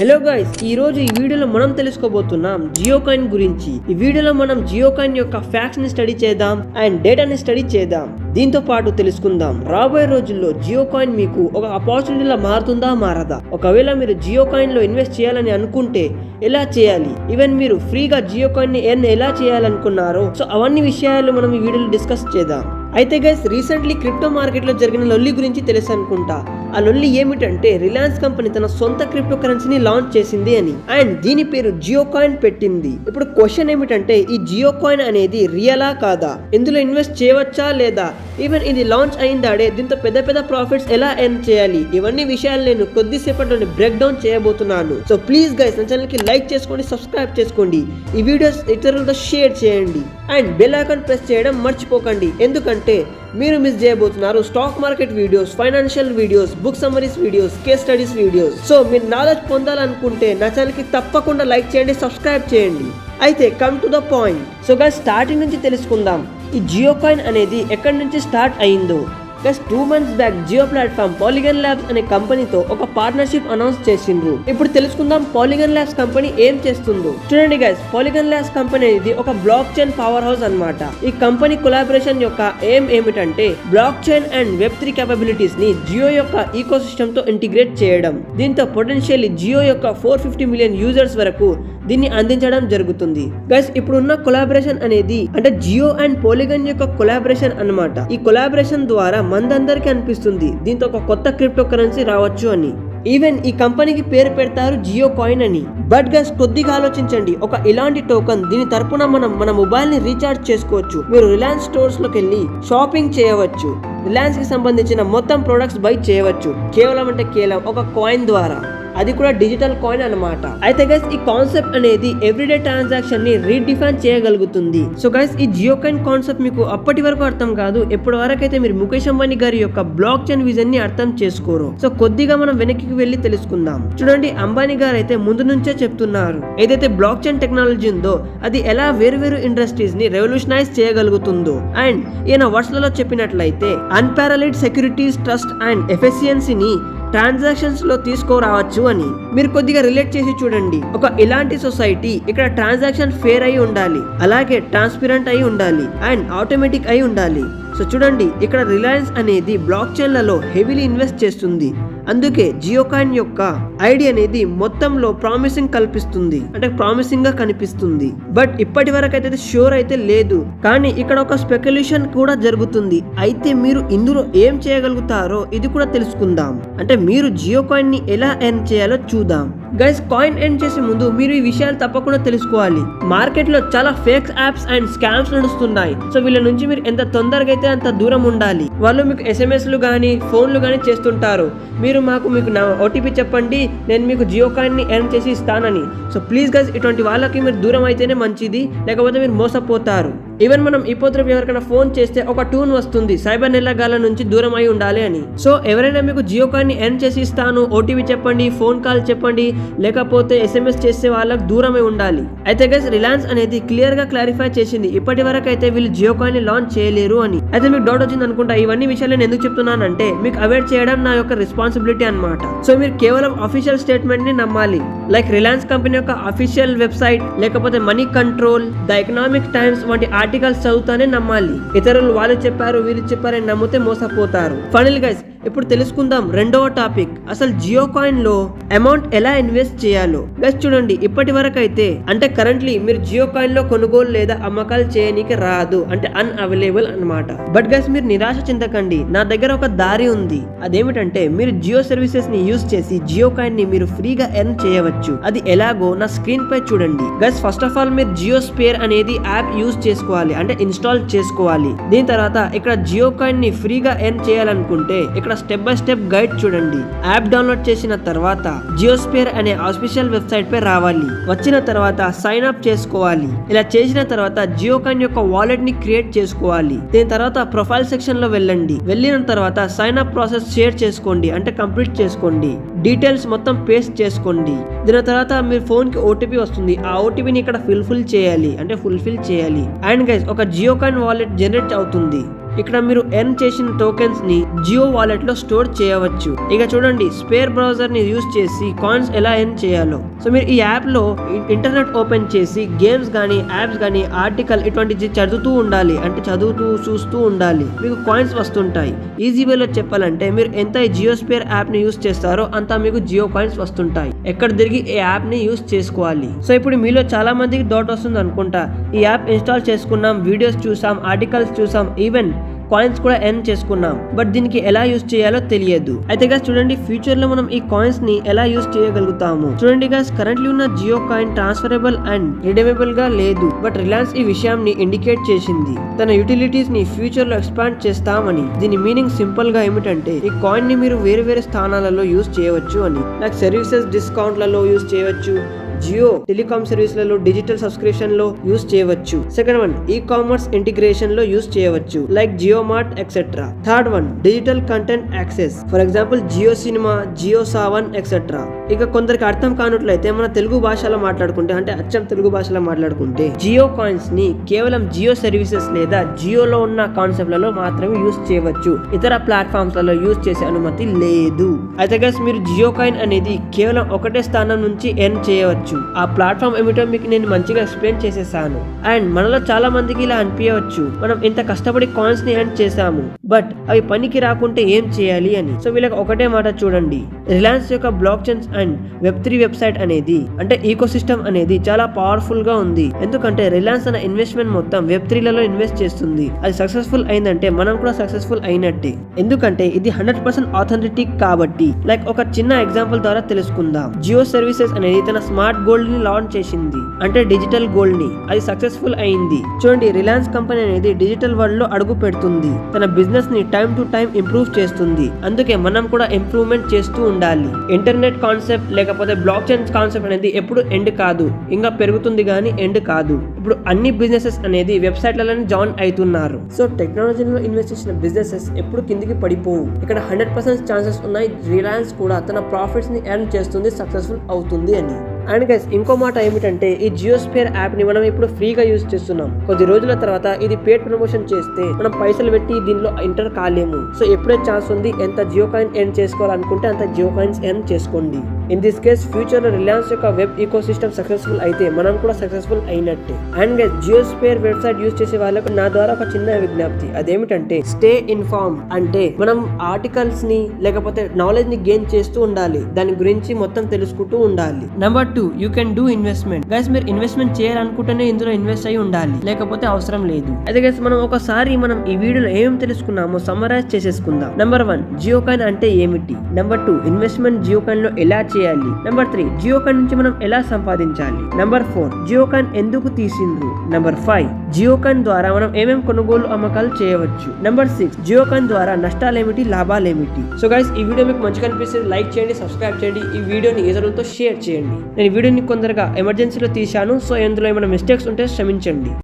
Hello guys ఈ రోజు ఈ వీడియోలో మనం తెలుసుకోబోతున్నాం జియో కాయిన్ గురించి. ఈ వీడియోలో మనం జియో కాయిన్ యొక్క ఫ్యాక్ట్స్ని స్టడీ చేద్దాం అండ్ డేటాని స్టడీ చేద్దాం. దీంతో పాటు తెలుసుకుందాం రాబోయే రోజుల్లో జియో కాయిన్ మీకు ఒక ఆపర్చునిటీలా మారుతుందా మారదా? ఒకవేళ మీరు జియో కాయిన్లో ఇన్వెస్ట్ చేయాలని అనుకుంటే ఎలా చేయాలి? ఈవెన్ మీరు ఫ్రీగా జియో కాయిన్ని ఎర్న్ ఎలా చేయాలనుకున్నారో సో అవన్నీ విషయాలు మనం ఈ వీడియోలో డిస్కస్ చేద్దాం. అయితే గైస్ రీసెంట్లీ క్రిప్టో మార్కెట్లో జరిగిన లొల్లి గురించి తెలుసు అనుకుంటా ఆ లొల్లి ఏమిటంటే రిలయన్స్ కంపెనీ తన సొంత క్రిప్టో కరెన్సీని లాంచ్ చేసింది అని. అండ్ దీని పేరు జియో కాయిన్ పెట్టింది. ఇప్పుడు క్వశ్చన్ ఏమిటంటే ఈ జియో కాయిన్ అనేది రియలా కాదా? ఇందులో ఇన్వెస్ట్ చేయవచ్చా లేదా? ఈవెన్ ఇది లాంచ్ అయిందాడే దీంతో పెద్ద పెద్ద ప్రాఫిట్స్ ఎలా ఎర్న్ చేయాలి? ఇవన్నీ విషయాలు నేను కొద్దిసేపట్లో బ్రేక్ డౌన్ చేయబోతున్నాను. సో ప్లీజ్ గైస్ నా ఛానల్కి లైక్ చేసుకోండి సబ్స్క్రైబ్ చేసుకోండి. ఈ వీడియోస్ ఇతరులతో షేర్ చేయండి. అండ్ బెల్ ఐకాన్ ప్రెస్ చేయడం మర్చిపోకండి. ఎందుకంటే మీరు మిస్ చేయబోతున్నారు stock market videos financial videos book summaries videos case studies videos so మీరు నాలెడ్జ్ పొందాలనుకుంటే నా ఛానల్కి తప్పకుండా లైక్ చేయండి సబ్స్క్రైబ్ చేయండి. అయితే come to the point so గా స్టార్టింగ్ నుంచి తెలుసుకుందాం. ఈ జియో కాయిన్ అనేది ఎక్కడి నుంచి స్టార్ట్ అయిందో. Guys two months back Jio platform Polygon Labs అనే కంపెనీతో ఒక పార్ట్నర్షిప్ అనౌన్స్ చేసిండ్రు. ఇప్పుడు తెలుసుకుందాం పాలిగన్ ల్యాబ్స్ కంపెనీ ఏం చేస్తుందో. చూడండి గైస్ పాలిగన్ ల్యాబ్స్ కంపెనీ అనేది ఒక బ్లాక్ చైన్ పవర్ హౌస్ అన్నమాట. ఈ కంపెనీ కొలాబరేషన్ యొక్క ఏం ఏమిటంటే blockchain and web three కేపబిలిటీస్ని జియో యొక్క ఈకో సిస్టమ్తో ఇంటిగ్రేట్ చేయడం. దీంతో పొటెన్షియల్లీ జియో యొక్క ఫోర్ ఫిఫ్టీ మిలియన్ యూజర్స్ వరకు దీన్ని అందించడం జరుగుతుంది. గైస్ ఇప్పుడున్న కొలాబరేషన్ అనేది అంటే జియో అండ్ పోలిగన్ యొక్క కొలాబరేషన్ అన్నమాట. ఈ కొలాబరేషన్ ద్వారా మందందరికీ అనిపిస్తుంది. దీంతో ఒక కొత్త క్రిప్టో కరెన్సీ రావచ్చు అని. ఈవెన్ ఈ కంపెనీకి పేరు పెడతారు జియో కాయిన్ అని. బట్ గైస్ కొద్దిగా ఆలోచించండి. ఒక ఇలాంటి టోకన్ దీని తరపున మనం మన మొబైల్ని రీఛార్జ్ చేసుకోవచ్చు. మీరు రిలయన్స్ స్టోర్స్లోకి వెళ్ళి షాపింగ్ చేయవచ్చు. రిలయన్స్కి సంబంధించిన మొత్తం ప్రొడక్ట్స్ బై చేయవచ్చు. కేవలం అంటే కేవలం ఒక కాయిన్ ద్వారా. అది కూడా డిజిటల్ కాయిన్ అనమాట అయితే గైస్ ఈ కాన్సెప్ట్ అనేది ఎవ్రీడే ట్రాన్సాక్షన్ని రీడిఫైన్ చేయగలుగుతుంది. సో గైస్ ఈ జియో కాయిన్ కాన్సెప్ట్ మీకు అప్పటి వరకు అర్థం కాదు ఎప్పటి వరకు అయితే మీరు ముఖేష్ అంబానీ గారి యొక్క బ్లాక్ చైన్ విజన్ని అర్థం చేసుకోరు. సో కొద్దిగా మనం వెనక్కి వెళ్ళి తెలుసుకుందాం. చూడండి అంబానీ గారు అయితే ముందు నుంచే చెప్తున్నారు. ఏదైతే బ్లాక్ చైన్ టెక్నాలజీ ఉందో అది ఎలా వేరువేరు ఇండస్ట్రీస్ని రెవల్యూషనైజ్ చేయగలుగుతుందో. అండ్ ఈయన వర్డ్స్లలో చెప్పినట్లయితే అన్పారలైడ్ సెక్యూరిటీస్ ట్రస్ట్ అండ్ ఎఫిషియన్సీని ట్రాన్సాక్షన్స్లో తీసుకోరావచ్చు అని. మీరు కొద్దిగా రిలేట్ చేసి చూడండి. ఒక ఇలాంటి సొసైటీ ఇక్కడ ట్రాన్సాక్షన్ ఫేర్ అయి ఉండాలి. అలాగే ట్రాన్స్పరెంట్ అయి ఉండాలి. అండ్ ఆటోమేటిక్ అయి ఉండాలి. సో చూడండి ఇక్కడ రిలయన్స్ అనేది బ్లాక్ చైన్లలో హెవీలీ ఇన్వెస్ట్ చేస్తుంది. అందుకే జియో కాయిన్ యొక్క ఐడి అనేది మొత్తంలో ప్రామిసింగ్ కల్పిస్తుంది. అంటే ప్రామిసింగ్గా కనిపిస్తుంది. బట్ ఇప్పటి వరకు అయితే షూర్ అయితే లేదు. కానీ ఇక్కడ ఒక స్పెక్యులేషన్ కూడా జరుగుతుంది. అయితే మీరు ఇందులో ఏం చేయగలుగుతారో ఇది కూడా తెలుసుకుందాం. అంటే మీరు జియోకాయిన్ని ఎలా ఎర్న్ చేయాలో చూద్దాం. గైస్ కాయిన్ ఎండ్ చేసే ముందు మీరు ఈ విషయాలు తప్పకుండా తెలుసుకోవాలి. మార్కెట్లో చాలా ఫేక్ యాప్స్ అండ్ స్కామ్స్ నడుస్తున్నాయి. సో వీళ్ళ నుంచి మీరు ఎంత తొందరగా అయితే అంత దూరం ఉండాలి. వాళ్ళు మీకు ఎస్ఎంఎస్లు కానీ ఫోన్లు కానీ చేస్తుంటారు. మీరు మాకు మీకు నా ఓటీపీ చెప్పండి. నేను మీకు జియో కాయిన్ని ఎర్న్ చేసి ఇస్తానని. సో ప్లీజ్ గైస్ ఇటువంటి వాళ్ళకి మీరు దూరం అయితేనే మంచిది. లేకపోతే మీరు మోసపోతారు. ఈవెన్ మనం ఇప్పుడు ఎవరికైనా ఫోన్ చేస్తే ఒక టూన్ వస్తుంది. సైబర్ నెల్లగాల నుంచి దూరం అయి ఉండాలి అని. సో ఎవరైనా మీకు జియో కార్డ్ని ఎర్న్ చేసి ఇస్తాను. ఓటీపీ చెప్పండి ఫోన్ కాల్ చెప్పండి లేకపోతే ఎస్ఎంఎస్ చేసే వాళ్ళకి దూరమై ఉండాలి. అయితే గైస్ రిలయన్స్ అనేది క్లియర్గా క్లారిఫై చేసింది. ఇప్పటి వరకు అయితే వీళ్ళు జియో కాయిన్ లాంచ్ చేయలేరు అని. అయితే మీకు డౌట్ వచ్చింది అనుకుంటా ఇవన్నీ విషయాలు నేను ఎందుకు చెప్తున్నానంటే మీకు అవాయిడ్ చేయడం నా యొక్క రెస్పాన్సిబిలిటీ అనమాట సో మీరు కేవలం అఫీషియల్ స్టేట్మెంట్ని నమ్మాలి. లైక్ రిలయన్స్ కంపెనీ యొక్క అఫీషియల్ వెబ్సైట్ లేకపోతే money control the economic times వంటి ఆర్టికల్స్ చదువుతానే నమ్మాలి. ఇతరులు వాళ్ళు చెప్పారు వీళ్ళు చెప్పారని నమ్మితే మోసపోతారు. ఫైనల్ గైస్ ఇప్పుడు తెలుసుకుందాం రెండవ టాపిక్. అసలు జియో కాయిన్లో అమౌంట్ ఎలా ఇన్వెస్ట్ చేయాలో. గైస్ చూడండి ఇప్పటి వరకు అయితే అంటే కరెంట్లీ మీరు జియో కాయిన్లో కొనుగోలు లేదా అమ్మకాలు చేయనీకి రాదు. అంటే అన్ అవైలబుల్ అనమాట బట్ గైస్ మీరు నిరాశ చెందకండి. నా దగ్గర ఒక దారి ఉంది. అదేమిటంటే మీరు జియో సర్వీసెస్ని యూస్ చేసి జియో కాయిన్ని మీరు ఫ్రీగా ఎర్న్ చేయవచ్చు. అది ఎలాగో నా స్క్రీన్ పై చూడండి. గైస్ ఫస్ట్ ఆఫ్ ఆల్ మీరు జియో స్పేర్ అనేది యాప్ యూస్ చేసుకోవాలి. అంటే ఇన్స్టాల్ చేసుకోవాలి. దీని తర్వాత ఇక్కడ జియో కాయిన్ని ఫ్రీగా ఎర్న్ చేయాలనుకుంటే ఇక్కడ స్టెప్ బై స్టెప్ గైడ్ చూడండి. యాప్ డౌన్లోడ్ చేసిన తర్వాత జియోస్పేర్ అనే ఆఫీషియల్ వెబ్సైట్ పై రావాలి. వచ్చిన తర్వాత సైన్ అప్ చేసుకోవాలి. ఇలా చేసిన తర్వాత జియోకాన్ యొక్క వాలెట్ని క్రియేట్ చేసుకోవాలి. దీని తర్వాత ప్రొఫైల్ సెక్షన్లో వెళ్ళండి. వెళ్ళిన తర్వాత సైన్ అప్ ప్రాసెస్ షేర్ చేసుకోండి. అంటే కంప్లీట్ చేసుకోండి. డీటెయిల్స్ మొత్తం పేస్ట్ చేసుకోండి. దీని తర్వాత మీ ఫోన్కి ఓటీపీ వస్తుంది. ఆ ఓటీపీని ఇక్కడ ఫుల్ఫిల్ చేయాలి. అంటే ఫుల్ఫిల్ చేయాలి. అండ్ గైస్ ఒక జియో కాయిన్ వాలెట్ జనరేట్ అవుతుంది. ఇక్కడ మీరు ఎర్న్ చేసిన టోకెన్స్ని జియో వాలెట్లో స్టోర్ చేయవచ్చు. ఇక చూడండి స్పేర్ బ్రౌజర్ని యూస్ చేసి కాయిన్స్ ఎలా ఎర్న్ చేయాలో. సో మీరు ఈ యాప్లో ఇంటర్నెట్ ఓపెన్ చేసి గేమ్స్ గానీ యాప్స్ గానీ ఆర్టికల్ ఇటువంటి చదువుతూ ఉండాలి. అంటే చదువుతూ చూస్తూ ఉండాలి. మీకు కాయిన్స్ వస్తుంటాయి. ఈజీ వేలో చెప్పాలంటే మీరు ఎంత ఈ జియో స్పేర్ యాప్ని యూస్ చేస్తారో అంత మీకు జియో కాయిన్స్ వస్తుంటాయి. ఎక్కడ తిరిగి ఈ యాప్ని యూస్ చేసుకోవాలి. సో ఇప్పుడు మీలో చాలా మందికి డౌట్ వస్తుంది అనుకుంటా. ఈ యాప్ ఇన్స్టాల్ చేసుకున్నాం వీడియోస్ చూసాం ఆర్టికల్స్ చూసాం ఈవెన్ కాయిన్స్ కూడా ఎర్న్ చేసుకున్నాం. బట్ దీనికి ఎలా యూస్ చేయాలో తెలియదు. అయితే గాస్ చూడండి ఫ్యూచర్లో మనం ఈ కాయిన్స్ని ఎలా యూస్ చేయగలుగుతాము? చూడండి గాస్ కరెంట్లీ ఉన్న జియో కాయిన్ ట్రాన్స్ఫరబుల్ అండ్ రిడీమబుల్గా లేదు. బట్ రిలయన్స్ ఈ విషయాన్ని ఇండికేట్ చేసింది. తన యూటిలిటీస్ని ఫ్యూచర్లో ఎక్స్పాండ్ చేస్తామని. దీని మీనింగ్ సింపుల్గా ఏమిటంటే ఈ కాయిన్ని మీరు వేరు వేరే స్థానాలలో యూస్ చేయవచ్చు అని. లైక్ సర్వీసెస్ డిస్కౌంట్లలో యూస్ చేయవచ్చు. జియో టెలికామ్ సర్వీస్లలో డిజిటల్ సబ్స్క్రిప్షన్లో యూస్ చేయవచ్చు. సెకండ్ వన్ ఈ కామర్స్ ఇంటిగ్రేషన్లో యూస్ చేయవచ్చు. Like Jio mart etcetera third one digital content access. For example Jio Cinema Jio Saavn etcetera ఇక కొందరికి అర్థం కానట్లయితే మన తెలుగు భాషలో మాట్లాడుకుంటే అంటే అచ్చం తెలుగు భాషలో మాట్లాడుకుంటే జియో కాయిన్స్ని కేవలం జియో సర్వీసెస్ లేదా జియోలో ఉన్న కాన్సెప్ట్లలో మాత్రమే యూస్ చేయవచ్చు. ఇతర ప్లాట్ఫామ్స్లలో యూస్ చేసే అనుమతి లేదు. అయితే గస్ మీరు జియో కాయిన్ అనేది కేవలం ఒకటే స్థానం నుంచి ఎర్న్ చేయవచ్చు. ఆ ప్లాట్ఫామ్ ఏమిటో మీకు నేను మంచిగా ఎక్స్ప్లెయిన్ చేసేసాను. అండ్ మనలో చాలా మందికి ఇలా అనిపించవచ్చు. మనం ఇంత కష్టపడి కాయిన్స్ని ఎర్న్ చేసాము బట్ అవి పనికి రాకుంటే ఏం చేయాలి అని. సో వీళ్ళకి ఒకటే మాట చూడండి. రిలయన్స్ యొక్క blockchains and web three website అనేది అంటే ఈకో సిస్టమ్ అనేది చాలా పవర్ఫుల్గా ఉంది. ఎందుకంటే రిలయన్స్ అనే ఇన్వెస్ట్మెంట్ మొత్తం వెబ్ త్రీలలో ఇన్వెస్ట్ చేస్తుంది. అది సక్సెస్ఫుల్ అయిందంటే మనం కూడా సక్సెస్ఫుల్ అయినట్టే. ఎందుకంటే ఇది హండ్రెడ్ పర్సెంట్ ఆథెంటిక్ కాబట్టి. లైక్ ఒక చిన్న ఎగ్జాంపుల్ ద్వారా తెలుసుకుందాం. జియో సర్వీసెస్ అనేది తన స్మార్ట్ గోల్డ్ని లాంచ్ చేసింది. అంటే డిజిటల్ గోల్డ్ని అది సక్సెస్ఫుల్ అయింది. చూడండి రిలయన్స్ కంపెనీ అనేది డిజిటల్ వరల్డ్లో అడుగు పెడుతుంది. తన బిజినెస్ని టైం టు టైం ఇంప్రూవ్ చేస్తుంది. అందుకే మనం కూడా ఇంప్రూవ్మెంట్ చేస్తూ ఉండాలి. ఇంటర్నెట్ కాన్సెప్ట్ లేకపోతే బ్లాక్ చైన్ కాన్సెప్ట్ అనేది ఎప్పుడు ఎండ్ కాదు. ఇంకా పెరుగుతుంది కానీ ఎండ్ కాదు. ఇప్పుడు అన్ని బిజినెసెస్ అనేది వెబ్సైట్లలోనే జాయిన్ అవుతున్నారు. సో టెక్నాలజీలో ఇన్వెస్ట్ చేసిన బిజినెసెస్ ఎప్పుడు కిందికి పడిపోవు. ఇక్కడ హండ్రెడ్ పర్సెంట్ ఛాన్సెస్ ఉన్నాయి. రిలయన్స్ కూడా తన ప్రాఫిట్స్ని ఎర్న్ చేస్తుంది సక్సెస్ఫుల్ అవుతుంది అని. అండ్ గైస్ ఇంకో మాట ఏమిటంటే ఈ జియో యాప్ని మనం ఇప్పుడు ఫ్రీగా యూజ్ చేస్తున్నాం. కొద్ది రోజుల తర్వాత ఇది పేడ్ ప్రమోషన్ చేస్తే మనం పైసలు పెట్టి దీనిలో ఎంటర్ కాలేము. సో ఎప్పుడే ఛాన్స్ ఉంది ఎంత జియో కాయిన్ ఎర్న్ చేసుకోవాలనుకుంటే అంత జియో కాయిన్స్ ఎర్న్ చేసుకోండి. ఇన్ దిస్ కేస్ ఫ్యూచర్లో రిలయన్స్ యొక్క వెబ్ ఈకో సిస్టమ్ సక్సెస్ఫుల్ అయితే మనం కూడా సక్సెస్ఫుల్ అయినట్టే. And Jio sphere website use చేసే వాళ్ళకు నా ద్వారా ఒక చిన్న విజ్ఞప్తి. అదేమిటంటే స్టే ఇన్ఫార్మ్ అంటే మనం ఆర్టికల్స్ని లేకపోతే నాలెడ్జ్ని గెయిన్ చేస్తూ ఉండాలి. దాని గురించి మొత్తం తెలుసుకుంటూ ఉండాలి. Number two you can do investment guys మీరు ఇన్వెస్ట్మెంట్ చేయాలనుకుంటేనే ఇందులో ఇన్వెస్ట్ అయి ఉండాలి. లేకపోతే అవసరం లేదు. అయితే గైస్ మనం ఒకసారి మనం ఈ వీడియోలో ఏం తెలుసుకున్నామో సమ్మరైజ్ చేసేసుకుందాం. నెంబర్ వన్ జియో కాయిన్ అంటే ఏమిటి? నెంబర్ టూ ఇన్వెస్ట్మెంట్ జియో కాయిన్లో ఎలా చేయాలి? చేయాలి. నెంబర్ త్రీ జియో కాయిన్ నుంచి మనం ఎలా సంపాదించాలి? నెంబర్ ఫోర్ జియో కాయిన్ ఎందుకు తీసిండ్రు? నెంబర్ ఫైవ్ జియో కాయిన్ ద్వారా మనం ఏమేం కొనుగోలు అమ్మకాలు చేయవచ్చు? నెంబర్ సిక్స్ జియో కాయిన్ ద్వారా నష్టాలు ఏమిటి లాభాలు ఏమిటి సో గైస్ ఈ వీడియో మీకు మంచిగా అనిపిస్తుంది లైక్ చేయండి సబ్స్క్రైబ్ చేయండి. ఈ వీడియోని ఇతరులతో షేర్ చేయండి? నేను వీడియోని కొందరుగా ఎమర్జెన్సీలో తీశాను సో ఇందులో ఏమైనా మిస్టేక్స్ ఉంటే క్షమించండి.